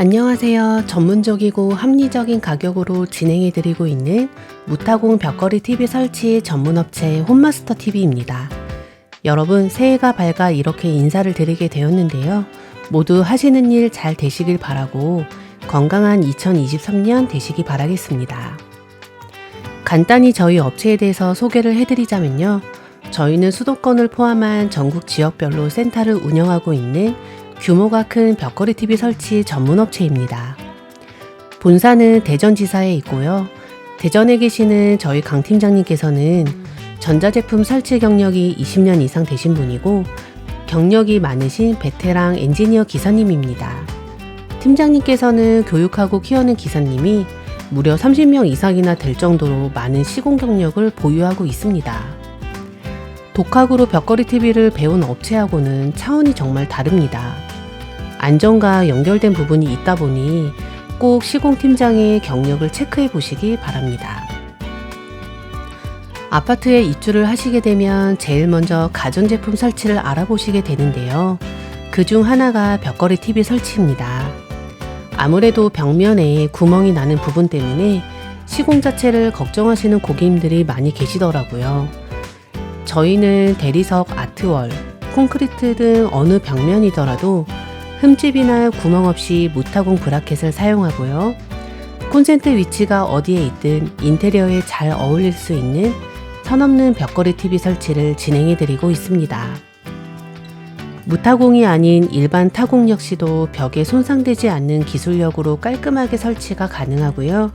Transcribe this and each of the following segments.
안녕하세요. 전문적이고 합리적인 가격으로 진행해드리고 있는 무타공 벽걸이 TV 설치 전문업체 홈마스터 TV입니다. 여러분, 새해가 밝아 이렇게 인사를 드리게 되었는데요. 모두 하시는 일 잘 되시길 바라고 건강한 2023년 되시기 바라겠습니다. 간단히 저희 업체에 대해서 소개를 해드리자면요. 저희는 수도권을 포함한 전국 지역별로 센터를 운영하고 있는 규모가 큰 벽걸이 TV 설치 전문 업체입니다. 본사는 대전지사에 있고요. 대전에 계시는 저희 강 팀장님께서는 전자제품 설치 경력이 20년 이상 되신 분이고 경력이 많으신 베테랑 엔지니어 기사님입니다. 팀장님께서는 교육하고 키우는 기사님이 무려 30명 이상이나 될 정도로 많은 시공 경력을 보유하고 있습니다. 독학으로 벽걸이 TV를 배운 업체하고는 차원이 정말 다릅니다. 안전과 연결된 부분이 있다 보니 꼭 시공팀장의 경력을 체크해 보시기 바랍니다. 아파트에 입주를 하시게 되면 제일 먼저 가전제품 설치를 알아보시게 되는데요. 그 중 하나가 벽걸이 TV 설치입니다. 아무래도 벽면에 구멍이 나는 부분 때문에 시공 자체를 걱정하시는 고객님들이 많이 계시더라고요. 저희는 대리석 아트월, 콘크리트 등 어느 벽면이더라도 흠집이나 구멍 없이 무타공 브라켓을 사용하고요. 콘센트 위치가 어디에 있든 인테리어에 잘 어울릴 수 있는 선 없는 벽걸이 TV 설치를 진행해 드리고 있습니다. 무타공이 아닌 일반 타공 역시도 벽에 손상되지 않는 기술력으로 깔끔하게 설치가 가능하고요.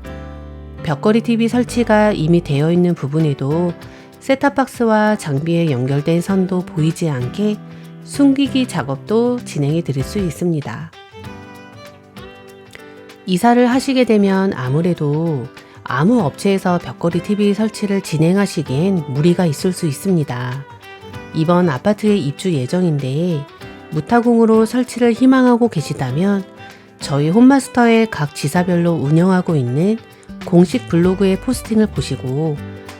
벽걸이 TV 설치가 이미 되어 있는 부분에도 셋탑박스와 장비에 연결된 선도 보이지 않게 숨기기 작업도 진행해 드릴 수 있습니다. 이사를 하시게 되면 아무래도 아무 업체에서 벽걸이 TV 설치를 진행하시기엔 무리가 있을 수 있습니다. 이번 아파트에 입주 예정인데 무타공으로 설치를 희망하고 계시다면 저희 홈마스터의 각 지사별로 운영하고 있는 공식 블로그의 포스팅을 보시고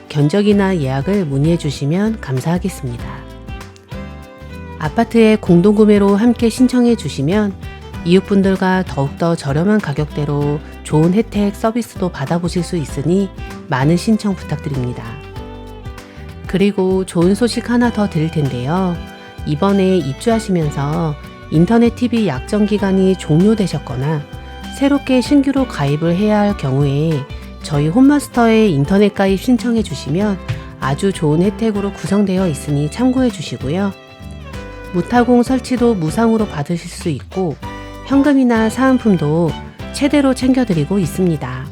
견적이나 예약을 문의해 주시면 감사하겠습니다. 아파트에 공동구매로 함께 신청해 주시면 이웃분들과 더욱더 저렴한 가격대로 좋은 혜택 서비스도 받아보실 수 있으니 많은 신청 부탁드립니다. 그리고 좋은 소식 하나 더 드릴 텐데요. 이번에 입주하시면서 인터넷 TV 약정 기간이 종료되셨거나 새롭게 신규로 가입을 해야 할 경우에 저희 홈마스터에 인터넷 가입 신청해 주시면 아주 좋은 혜택으로 구성되어 있으니 참고해 주시고요. 무타공 설치도 무상으로 받으실 수 있고 현금이나 사은품도 최대로 챙겨드리고 있습니다.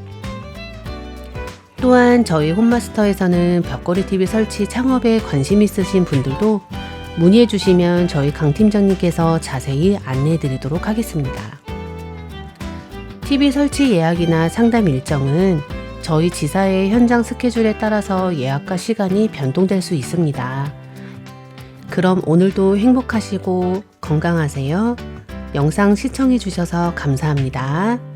또한 저희 홈마스터에서는 벽걸이 TV 설치 창업에 관심 있으신 분들도 문의해 주시면 저희 강 팀장님께서 자세히 안내해 드리도록 하겠습니다. TV 설치 예약이나 상담 일정은 저희 지사의 현장 스케줄에 따라서 예약과 시간이 변동될 수 있습니다. 그럼 오늘도 행복하시고 건강하세요. 영상 시청해 주셔서 감사합니다.